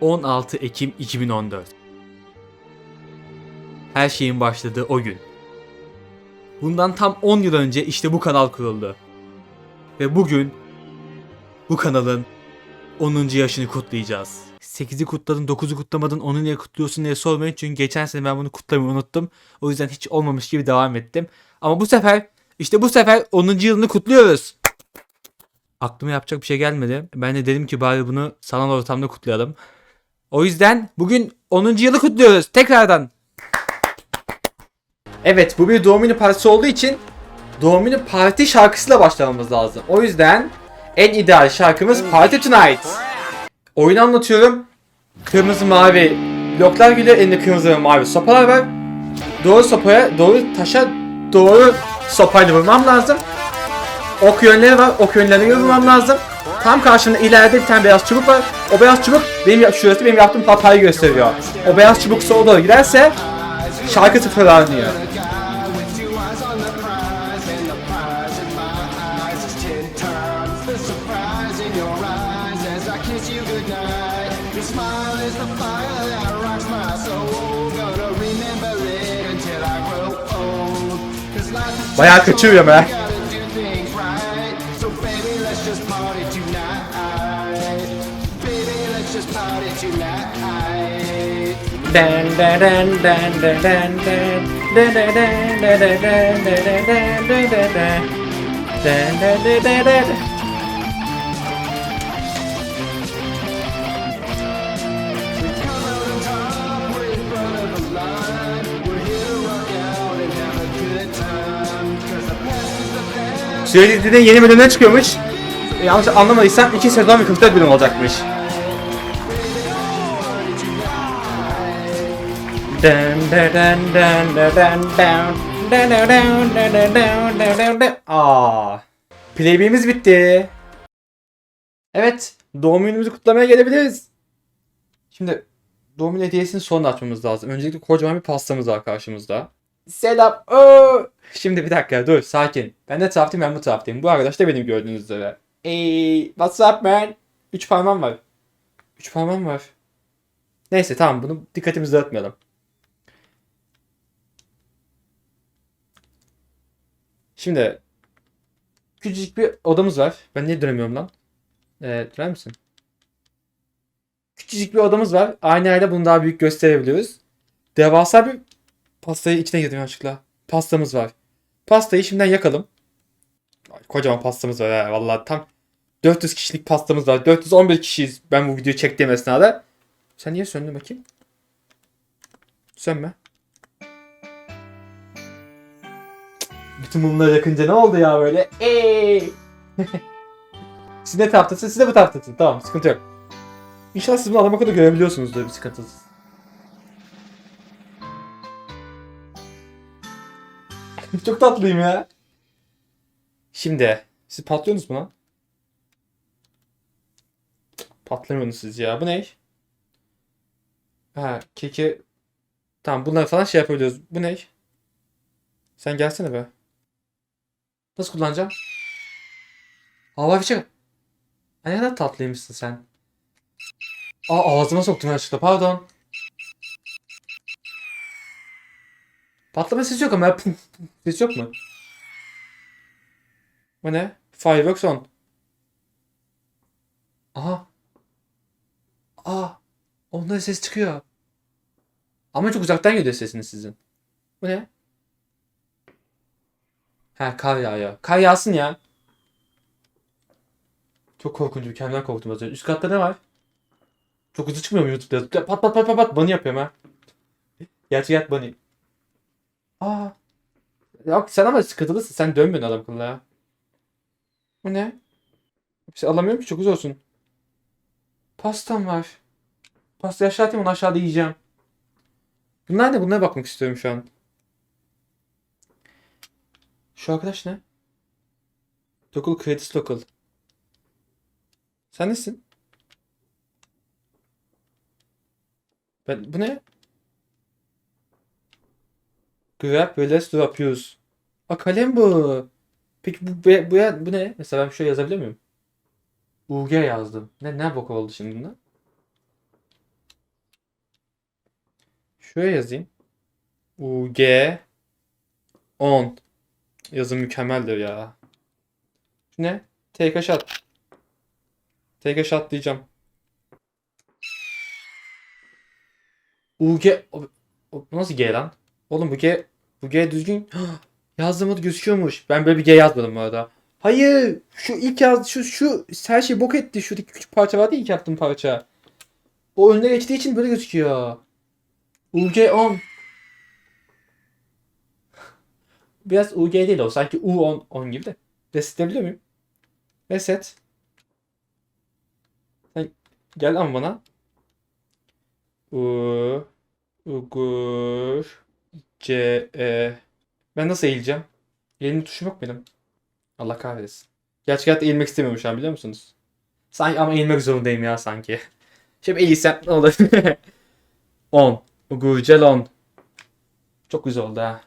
16 Ekim 2014. Her şeyin başladığı o gün. Bundan tam 10 yıl önce işte bu kanal kuruldu. Ve bugün bu kanalın 10. yaşını kutlayacağız. 8'i kutladın, 9'u kutlamadın, onu niye kutluyorsun diye sormayın. Çünkü geçen sene ben bunu kutlamayı unuttum. O yüzden hiç olmamış gibi devam ettim. Ama bu sefer, işte bu sefer 10. yılını kutluyoruz. Aklıma yapacak bir şey gelmedi. Ben de dedim ki bari bunu sanal ortamda kutlayalım. O yüzden bugün 10. yılı kutluyoruz tekrardan. Evet bu bir doğum günü partisi olduğu için doğum günü parti şarkısıyla başlamamız lazım. O yüzden en ideal şarkımız Party Tonight. Oyunu anlatıyorum. Kırmızı mavi bloklar geliyor. Elinde kırmızı ve mavi sopalar var. Doğru sopaya, doğru taşa, doğru sopayla vurmam lazım. Ok yönleri var. Ok yönlerine vurmam lazım. Tam karşımda ileride bir tane beyaz çubuk var. O beyaz çubuk benim şurası benim yaptığım hatayı gösteriyor. O beyaz çubuk sola doğru giderse şarkı sıfırlanıyor. Bayağı kaçıyorum ha. Dan, dan, dan, dan. Söylediğinde yeni bölümler çıkıyormuş. Yanlış anlamadıysam 2 sezon ve 44 bölüm olacakmış. Aa. Playbay'imiz bitti. Evet, doğum günümüzü kutlamaya gelebiliriz. Şimdi doğum günü hediyesini sonra açmamız lazım. Öncelikle kocaman bir pastamız var karşımızda. Selam. Oo. Şimdi bir dakika dur sakin. Ben de taraftayım ben bu taraftayım. Bu arkadaş da benim gördüğünüz üzere. Ey, what's up man? Üç parmağım var. Üç parmağım var. Neyse tamam bunu dikkatimizi dağıtmayalım. Şimdi küçücük bir odamız var. Ben niye dönemiyorum lan? Ee, döner misin? Küçücük bir odamız var. Aynı ayda bunu daha büyük gösterebiliyoruz. Devasa bir pastayı içine girdim yanlışlıkla. Pastamız var. Pastayı şimdiden yakalım. Kocaman pastamız var ha. Vallahi tam 400 kişilik pastamız var. 411 kişiyiz ben bu videoyu çektiğim esnada. Sen niye söndün bakayım? Sönme. Bütün mumlar yakınca ne oldu ya böyle? Eee. siz ne taraftasınız? Siz de bu taraftasınız. Tamam sıkıntı yok. İnşallah siz bunu adam akıllı görebiliyorsunuzdur bir sıkıntısız. Çok tatlıyım ya. Şimdi siz patlıyorsunuz mu lan? Patlamıyorsunuz siz ya. Bu ne? Ha keki... Tamam bunları falan şey yapabiliyoruz. Bu ne? Sen gelsene be. Nasıl kullanacağım? Hava fişek. Ne kadar tatlıymışsın sen. Aa ağzıma soktum yanlışlıkla pardon. Patlama sesi yok ama. Ses yok mu? Bu ne? Fireworks on. Aha. Aa. Onda ses çıkıyor. Ama çok uzaktan geliyor sesiniz sizin. Bu ne? Ha kar yağıyor. Kar yağsın ya. Çok korkunç. Kendimden korktum az önce. Üst katta ne var? Çok hızlı çıkmıyor mu YouTube'da? Pat pat pat pat pat. Bunny yapıyorum ha. Gerçek hayat bunny. Aa. Yok sen ama sıkıntılısın. Sen dönmüyorsun adam akıllı ya. Bu ne? Bir alamıyorum ki çok uzun olsun. Pastam var. Pasta aşağı atayım onu aşağıda yiyeceğim. Bunlar ne? Bunlara bakmak istiyorum şu an. Şu arkadaş ne? Local Creators Local. Sen nesin? Ben, bu ne? Grab ve let's drop use. Aa kalem bu. Peki bu, bu, bu, bu ne? Mesela ben şöyle yazabiliyor muyum? UG yazdım. Ne, ne bok oldu şimdi bunda? Şuraya yazayım. UG 10. Yazım mükemmeldir ya. Ne? Take a shot. Take a shot diyeceğim. UG... Nasıl G lan? Oğlum bu G... Bu G düzgün... Yazdığım adı gözüküyormuş. Ben böyle bir G yazmadım bu arada. Hayır. Şu ilk yaz... Şu, şu her şey bok etti. Şuradaki küçük parça vardı ilk yaptığım parça. O önüne geçtiği için böyle gözüküyor. UG10. Biraz UG değil o. Sanki U10 10 gibi de. Resetleyebiliyor muyum? Reset. Sen gel ama bana. U Ugur C E Ben nasıl eğileceğim? Eğilme tuşum yok benim. Allah kahretsin. Gerçek hayatta eğilmek istemiyorum şu an biliyor musunuz? Sanki ama eğilmek zorundayım ya sanki. Şimdi eğilsem ne olur? 10. Gurcel 10. Çok güzel oldu ha.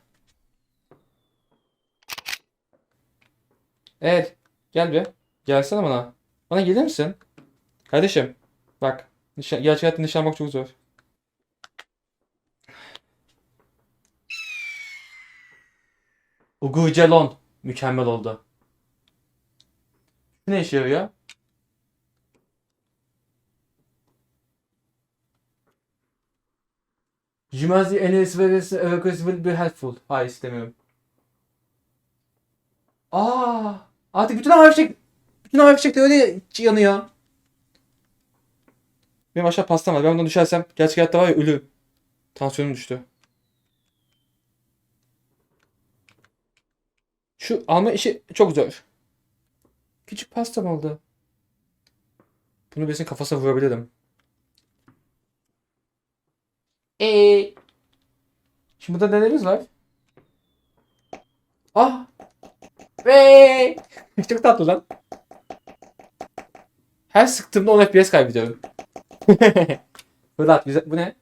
Evet. Gel bir. Gelsene bana. Bana gelir misin? Kardeşim. Bak. Nişan, gerçek hayatta nişan çok zor. Ugucelon. Mükemmel oldu. Ne işe yarıyor? Jimazi Enes ve Evakos will be helpful. Hayır istemiyorum. Aa, artık bütün havai fişek bütün havai fişek de öyle yanıyor. Benim aşağı pastam var. Ben bundan düşersem gerçek hayatta var ya ölü. Tansiyonum düştü. Şu alma işi çok zor. Küçük pastam oldu. Bunu birisinin kafasına vurabilirim. Eee. Şimdi burada nelerimiz var? Ah. Ve çok tatlı lan. Her sıktığımda 10 FPS kaybediyorum. Fırlat bize bu ne?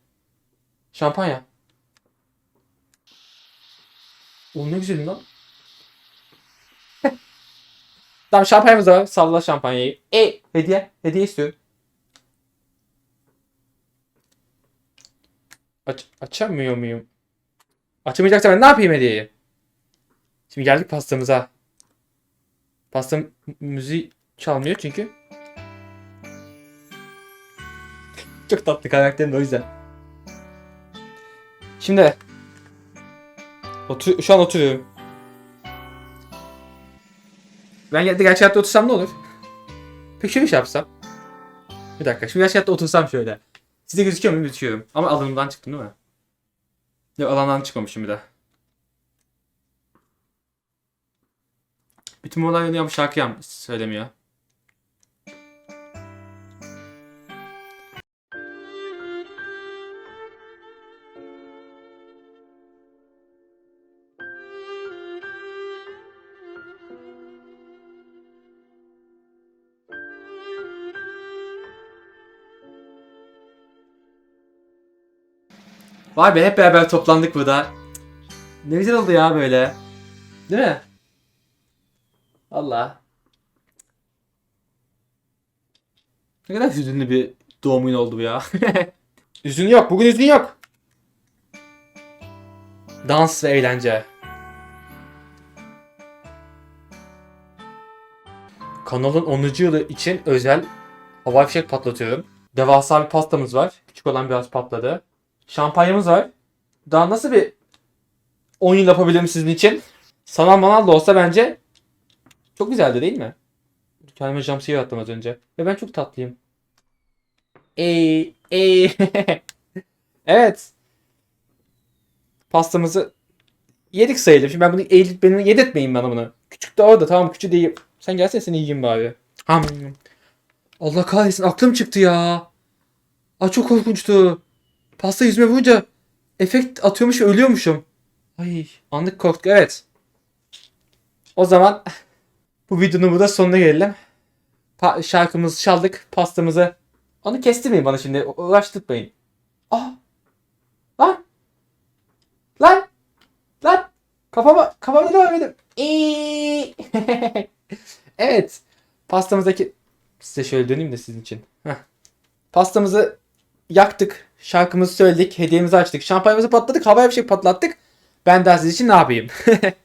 Şampanya. O ne güzel lan. tamam şampanyamız var. Salla şampanyayı. E hediye. Hediye istiyorum. Aç açamıyor muyum? Açamayacaksam ben ne yapayım hediyeyi? Şimdi geldik pastamıza. Pasta müziği çalmıyor çünkü. Çok tatlı karakterim de o yüzden. Şimdi otur şu an oturuyorum. Ben gerçek hayatta otursam ne olur? Peki şöyle şey yapsam. Bir dakika. Şimdi gerçek hayatta otursam şöyle. Size gözüküyor mu? Gözüküyorum. Ama alanımdan çıktım değil mi? Yok alandan çıkmamışım bir de. Bütün bu olay oynuyor ama şarkı yap söylemiyor. Vay be hep beraber toplandık burada. Ne güzel oldu ya böyle. Değil mi? Allah. Ne kadar hüzünlü bir doğum günü oldu bu ya. üzün yok. Bugün üzün yok. Dans ve eğlence. Kanalın 10. yılı için özel havai fişek patlatıyorum. Devasa bir pastamız var. Küçük olan biraz patladı. Şampanyamız var. Daha nasıl bir 10 yıl yapabilirim sizin için? Sanal manal da olsa bence çok güzeldi değil mi? Kendime jumpscare attım az önce. Ve ben çok tatlıyım. Ey, ey. evet. Pastamızı yedik sayılır. Şimdi ben bunu eğilip beni yedirtmeyin bana bunu. Küçük de orada tamam küçük değil. Sen gelsene seni yiyeyim bari. Ham. Allah kahretsin aklım çıktı ya. Aa çok korkunçtu. Pasta yüzüme vurunca efekt atıyormuş ölüyormuşum. Ay anlık korktuk evet. O zaman bu videonun burada sonuna gelelim. Pa- şarkımızı çaldık, pastamızı. Onu kestirmeyin bana şimdi. Uğraştırmayın. Ah! Lan! Lan! Lan! Kafama, devam edin. İyi. evet. Pastamızdaki... Size şöyle döneyim de sizin için. Pastamızı yaktık. Şarkımızı söyledik. Hediyemizi açtık. Şampanyamızı patladık. Havaya bir şey patlattık. Ben daha siz için ne yapayım?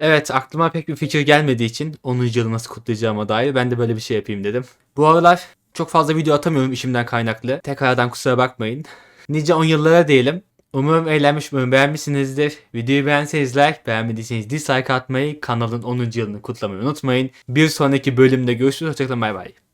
evet aklıma pek bir fikir gelmediği için 10. yılı nasıl kutlayacağıma dair ben de böyle bir şey yapayım dedim. Bu aralar çok fazla video atamıyorum işimden kaynaklı. Tekrardan kusura bakmayın. Nice 10 yıllara diyelim. Umarım eğlenmiş, umarım beğenmişsinizdir. Videoyu beğenseniz like, beğenmediyseniz dislike atmayı, kanalın 10. yılını kutlamayı unutmayın. Bir sonraki bölümde görüşürüz. Hoşçakalın, bay bay.